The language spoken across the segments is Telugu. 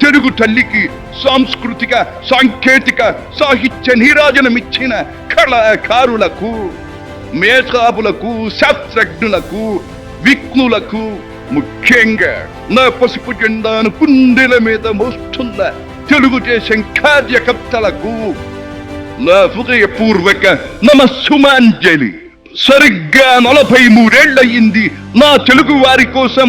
తెలుగు తల్లికి సాంస్కృతిక సాంకేతిక సాహిత్య నీరాజనమిచ్చిన కళాకారులకు మేధావులకు శాస్త్రజ్ఞులకు విఘ్నులకు ముఖ్యంగా నా పసుపు జెండాను కుండెల మీద మోస్తున్న తెలుగుదేశం కార్యకర్తలకు నా హృదయపూర్వక నమస్సుమాంజలి. సరిగ్గా నలభై మూడేళ్ళయ్యింది నా తెలుగు వారి కోసం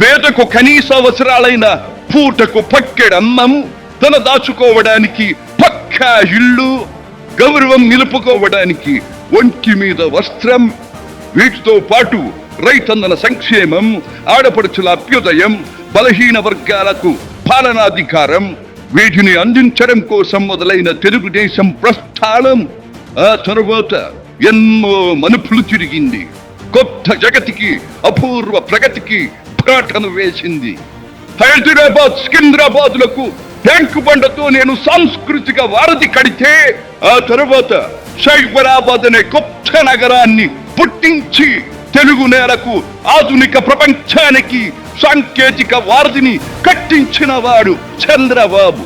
పేదకు కనీస అవసరాలైన పూటకు పక్కెడన్నం తన దాచుకోవడానికి పక్కా ఇల్లు గౌరవం నిలుపుకోవడానికి ఒంటి మీద వస్త్రం వీటితో పాటు రైతన్నల సంక్షేమం ఆడపడుచుల అభ్యుదయం బలహీన వర్గాలకు పాలనాధికారం వీటిని అందించడం కోసం మొదలైన తెలుగుదేశం ప్రస్థానం. ఆ తరువాత ఎన్నో మనుపులు తిరిగింది. కొత్త జగతికి అపూర్వ ప్రగతికి పాటను వేసింది. హైదరాబాద్ సికింద్రాబాద్లకు బండతో నేను సాంస్కృతిక వారధి కడితే ఆ తర్వాత సైబరాబాద్ అనే కొత్త నగరాన్ని పుట్టించి తెలుగు నేలకు ఆధునిక ప్రపంచానికి సాంకేతిక వారధిని కట్టించిన వాడు చంద్రబాబు.